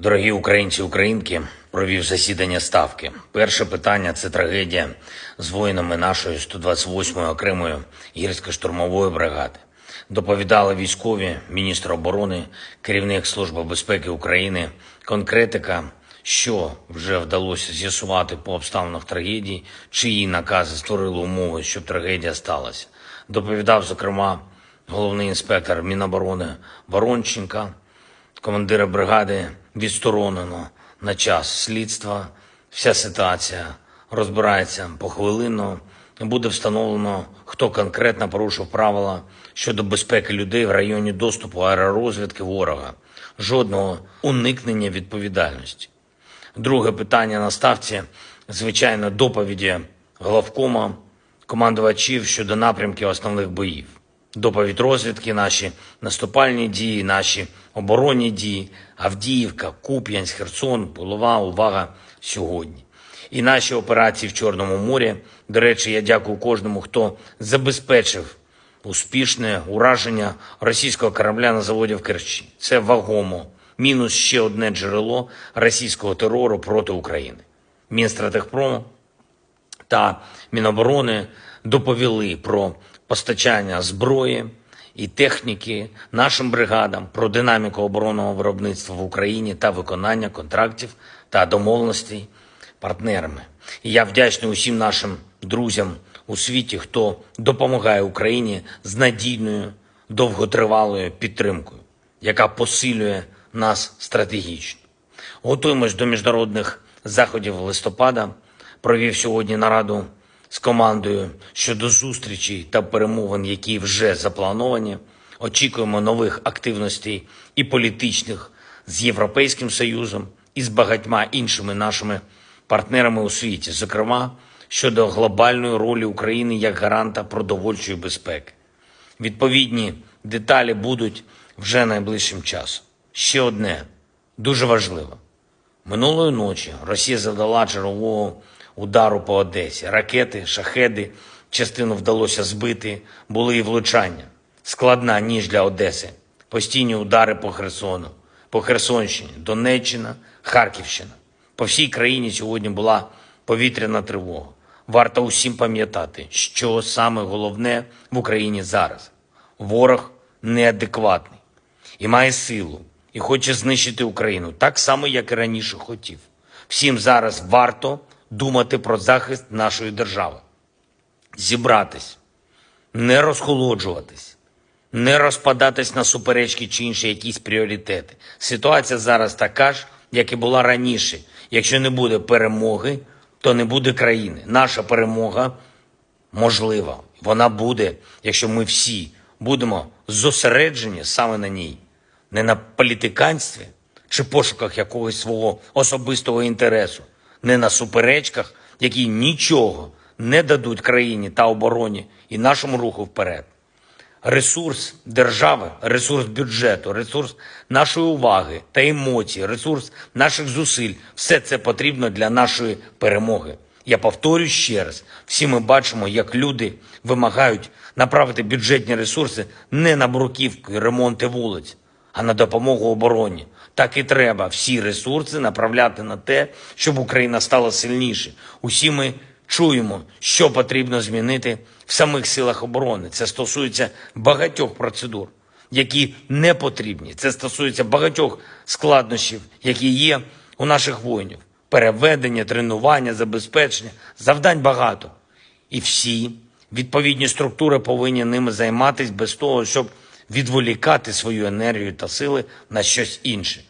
Дорогі українці, українки, провів засідання ставки. Перше питання це трагедія з воїнами нашої 128-ї окремої гірсько-штурмової бригади. Доповідали військові, міністр оборони, керівник Служби безпеки України, конкретика, що вже вдалося з'ясувати по обставинах трагедії, чиї накази створили умови, щоб трагедія сталася. Доповідав, зокрема, головний інспектор Міноборони Воронченка, командира бригади відсторонено на час слідства. Вся ситуація розбирається похвилинно. Буде встановлено, хто конкретно порушив правила щодо безпеки людей в районі доступу аеророзвідки ворога. Жодного уникнення відповідальності. Друге питання на ставці, звичайно, доповіді главкома, командувачів щодо напрямків основних боїв. Доповідь розвідки, наші наступальні дії, наші оборонні дії, Авдіївка, Куп'янськ, Херсон, Полова, увага сьогодні. І наші операції в Чорному морі. До речі, я дякую кожному, хто забезпечив успішне ураження російського корабля на заводі в Керчі. Це вагомо. Мінус ще одне джерело російського терору проти України. Мінстратегпрому та Міноборони доповіли про постачання зброї і техніки нашим бригадам, про динаміку оборонного виробництва в Україні та виконання контрактів та домовленостей партнерами. І я вдячний усім нашим друзям у світі, хто допомагає Україні з надійною довготривалою підтримкою, яка посилює нас стратегічно. Готуємось до міжнародних заходів листопада. Провів сьогодні нараду з командою щодо зустрічей та перемовин, які вже заплановані. Очікуємо нових активностей і політичних з Європейським Союзом і з багатьма іншими нашими партнерами у світі, зокрема щодо глобальної ролі України як гаранта продовольчої безпеки. Відповідні деталі будуть вже найближчим часом. Ще одне дуже важливо. Минулої ночі Росія завдала чергового удару по Одесі. Ракети, шахеди, частину вдалося збити, були і влучання. Складна ніж для Одеси. Постійні удари по Херсону, по Херсонщині, Донеччина, Харківщина. По всій країні сьогодні була повітряна тривога. Варто усім пам'ятати, що саме головне в Україні зараз. Ворог неадекватний і має силу, і хоче знищити Україну так само, як і раніше хотів. Всім зараз варто думати про захист нашої держави, зібратись, не розхолоджуватись, не розпадатись на суперечки чи інші якісь пріоритети. Ситуація зараз така ж, як і була раніше. Якщо не буде перемоги, то не буде країни. Наша перемога можлива. Вона буде, якщо ми всі будемо зосереджені саме на ній, не на політиканстві чи пошуках якогось свого особистого інтересу, не на суперечках, які нічого не дадуть країні та обороні і нашому руху вперед. Ресурс держави, ресурс бюджету, ресурс нашої уваги та емоцій, ресурс наших зусиль все це потрібно для нашої перемоги. Я повторюю ще раз: всі ми бачимо, як люди вимагають направити бюджетні ресурси не на бруківку і ремонти вулиць, а на допомогу обороні. Так і треба всі ресурси направляти на те, щоб Україна стала сильніше. Усі ми чуємо, що потрібно змінити в самих силах оборони. Це стосується багатьох процедур, які не потрібні. Це стосується багатьох складнощів, які є у наших воїнів. Переведення, тренування, забезпечення, завдань багато. І всі відповідні структури повинні ними займатися без того, щоб відволікати свою енергію та сили на щось інше.